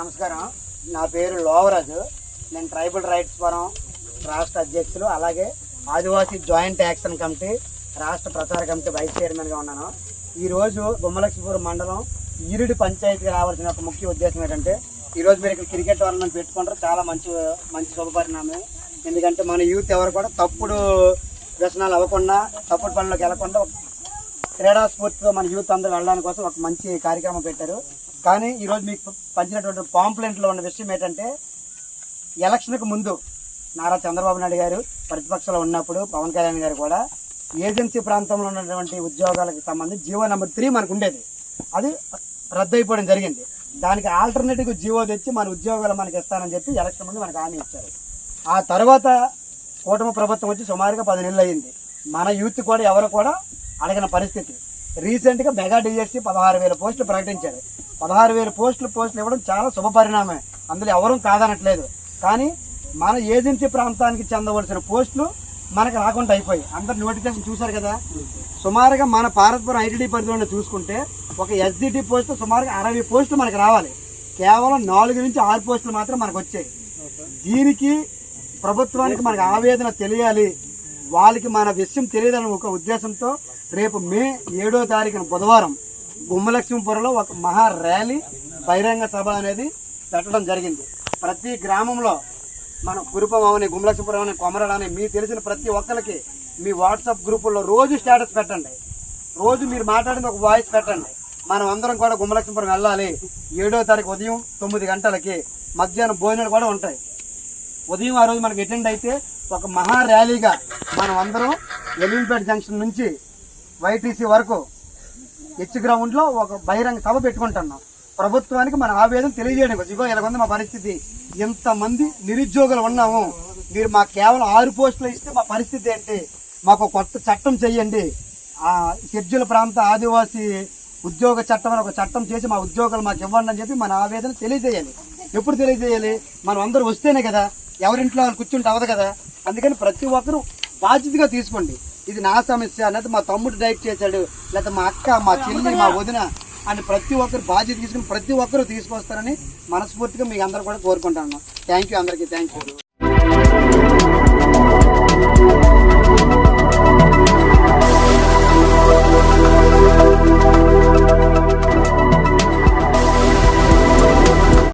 నమస్కారం. నా పేరు లోవరాజు. నేను ట్రైబల్ రైట్స్ ఫోరం రాష్ట్ర అధ్యక్షులు అలాగే ఆదివాసీ జాయింట్ యాక్షన్ కమిటీ రాష్ట్ర ప్రచార కమిటీ వైస్ చైర్మన్గా ఉన్నాను. ఈరోజు గుమ్మలక్ష్మీపురం మండలం ఈరుడి పంచాయతీకి రావాల్సిన ఒక ముఖ్య ఉద్దేశం ఏంటంటే ఈరోజు మీరు ఇక్కడ క్రికెట్ టోర్నమెంట్ పెట్టుకుంటారు. చాలా మంచి మంచి శుభపరిణామం ఎందుకంటే మన యూత్ ఎవరు కూడా తప్పుడు వ్యసనాలు అవ్వకుండా తప్పుడు పనులకు వెళ్ళకుండా క్రీడా స్ఫూర్తితో మన యూత్ అందరూ వెళ్ళడానికి కోసం ఒక మంచి కార్యక్రమం పెట్టారు. కానీ ఈరోజు మీకు పంచినటువంటి పాంప్లెంట్లో ఉన్న విషయం ఏంటంటే ఎలక్షన్కు ముందు నారా చంద్రబాబు నాయుడు గారు ప్రతిపక్షంలో ఉన్నప్పుడు పవన్ కళ్యాణ్ గారు కూడా ఏజెన్సీ ప్రాంతంలో ఉన్నటువంటి ఉద్యోగాలకు సంబంధించి జీవో నెంబర్ త్రీ మనకు ఉండేది. అది రద్దయిపోవడం జరిగింది. దానికి ఆల్టర్నేటివ్ జీవో తెచ్చి మన ఉద్యోగాలు మనకి ఇస్తానని చెప్పి ఎలక్షన్ ముందు మనకు హామీ ఇచ్చారు. ఆ తర్వాత కూటమి ప్రభుత్వం వచ్చి సుమారుగా పది నెలలు అయింది. మన యూత్ కూడా ఎవరు కూడా అడగిన పరిస్థితి. రీసెంట్గా మెగా డిఎస్సి పదహారు వేల పోస్టులు ప్రకటించారు. పదహారు వేల పోస్టులు పోస్టులు ఇవ్వడం చాలా శుభపరిణామే అందులో ఎవరూ కాదనట్లేదు. కానీ మన ఏజెన్సీ ప్రాంతానికి చెందవలసిన పోస్టులు మనకు రాకుండా అయిపోయి అందరు నోటిఫికేషన్ చూశారు కదా? సుమారుగా మన భారతపురం ఐటీడీ పరిధిలో చూసుకుంటే ఒక ఎస్డిటి పోస్టు సుమారుగా అరవై పోస్టులు మనకు రావాలి. కేవలం నాలుగు నుంచి ఆరు పోస్టులు మాత్రం మనకు వచ్చాయి. దీనికి ప్రభుత్వానికి మనకు ఆవేదన తెలియాలి. వాళ్ళకి మన విషయం తెలియదని ఒక ఉద్దేశంతో రేపు మే ఏడో తారీఖున బుధవారం గుమ్మలక్ష్మీపురంలో ఒక మహా ర్యాలీ బహిరంగ సభ అనేది పెట్టడం జరిగింది. ప్రతి గ్రామంలో మన కురుపం అవని గుమ్మలక్ష్మీపురం అని కొమరడ అని మీకు తెలిసిన ప్రతి ఒక్కరికి మీ వాట్సాప్ గ్రూపుల్లో రోజు స్టేటస్ పెట్టండి. రోజు మీరు మాట్లాడిన ఒక వాయిస్ పెట్టండి. మనం అందరం కూడా గుమ్మలక్ష్మీపురం వెళ్ళాలి. ఏడో తారీఖు ఉదయం తొమ్మిది గంటలకి. మధ్యాహ్నం భోజనాలు కూడా ఉంటాయి. ఉదయం ఆ రోజు మనకి అటెండ్ అయితే ఒక మహా ర్యాలీగా మనం అందరం ఎలింపేట జంక్షన్ నుంచి వైటీసీ వరకు హెచ్ గ్రౌండ్లో ఒక బహిరంగ సభ పెట్టుకుంటున్నాం. ప్రభుత్వానికి మన ఆవేదన తెలియజేయడం ఇగో ఇలా మా పరిస్థితి? ఇంతమంది నిరుద్యోగులు ఉన్నాము? మీరు మాకు కేవలం ఆరు పోస్టులు ఇస్తే మా పరిస్థితి ఏంటి? మాకు కొత్త చట్టం చెయ్యండి. ఆ షెడ్యూల్ ప్రాంత ఆదివాసీ ఉద్యోగ చట్టం అని ఒక చట్టం చేసి మా ఉద్యోగాలు మాకు ఇవ్వండి అని చెప్పి మన ఆవేదన తెలియజేయాలి. ఎప్పుడు తెలియజేయాలి? మనం అందరూ వస్తేనే కదా. ఎవరింట్లో వాళ్ళు కూర్చుంటే అవ్వదు కదా. అందుకని ప్రతి ఒక్కరూ బాధ్యతగా తీసుకోండి. ఇది నా సమస్య లేకపోతే మా తమ్ముడు డైట్ చేశాడు లేకపోతే మా అక్క మా చెల్లి మా వదిన అని ప్రతి ఒక్కరు బాధ్యత తీసుకుని ప్రతి ఒక్కరూ తీసుకొస్తారని మనస్ఫూర్తిగా మీకు అందరూ కూడా కోరుకుంటాను. థ్యాంక్ యూ అందరికీ థ్యాంక్ యూ